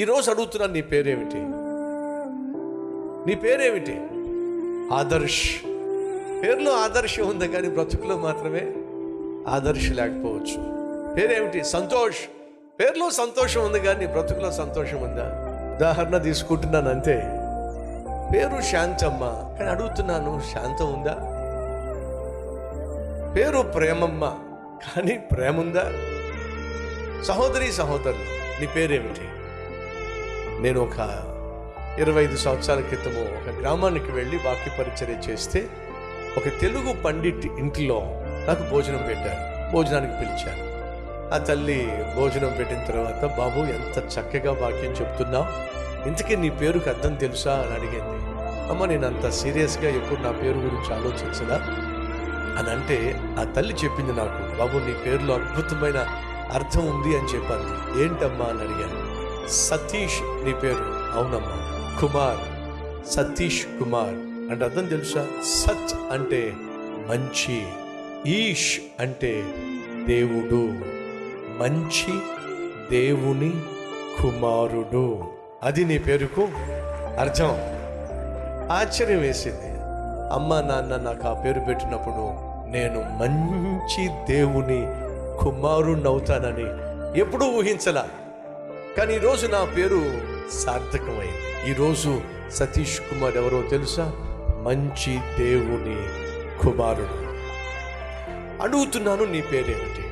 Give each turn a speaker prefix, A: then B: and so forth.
A: ఈరోజు అడుగుతున్నాను నీ పేరేమిటి? నీ పేరేమిటి? ఆదర్శ్. పేరులో ఆదర్శం ఉంది కానీ బ్రతుకులో మాత్రమే ఆదర్శ లేకపోవచ్చు. పేరేమిటి? సంతోష్. పేరులో సంతోషం ఉంది కానీ బ్రతుకులో సంతోషం ఉందా? ఉదాహరణ తీసుకుంటున్నాను అంతే. పేరు శాంతమ్మ. కానీ అడుగుతున్నాను శాంతం ఉందా? పేరు ప్రేమమ్మ. కానీ ప్రేమ ఉందా? సహోదరి సహోదరులు నీ పేరేమిటి? నేను ఒక ఇరవై ఐదు సంవత్సరాల క్రితము ఒక గ్రామానికి వెళ్ళి వాక్య పరిచర్య చేస్తే ఒక తెలుగు పండిట్ ఇంట్లో నాకు భోజనం పెట్టారు. భోజనానికి పిలిచారు. ఆ తల్లి భోజనం పెట్టిన తర్వాత బాబు ఎంత చక్కగా వాక్యం చెప్తున్నావు. ఇంతకీ నీ పేరుకి అర్థం తెలుసా? అని అడిగింది. అమ్మ నేను అంత సీరియస్గా ఎప్పుడు నా పేరు గురించి ఆలోచించదా అని అంటే ఆ తల్లి చెప్పింది నాకు బాబు నీ పేరులో అద్భుతమైన అర్థం ఉంది అని చెప్పింది. ఏంటమ్మా? అని అడిగాను. సతీష్ నీ పేరు? అవునమ్మా. కుమార్. సతీష్ కుమార్. అంటే అర్థం తెలుసా? సత్ అంటే మంచి. ఈష్ అంటే దేవుడు. మంచి దేవుని కుమారుడు. అది నీ పేరుకు అర్థం. ఆశ్చర్యం వేసింది. అమ్మ నాన్న నాకు ఆ పేరు పెట్టినప్పుడు నేను మంచి దేవుని కుమారుణ్ణవుతానని ఎప్పుడూ ఊహించలా. కానీ ఈరోజు నా పేరు సార్థకమైంది. ఈరోజు సతీష్ కుమార్ ఎవరో తెలుసా? మంచి దేవుని కుమారుడు. అడుగుతున్నాను నీ పేరేమిటి?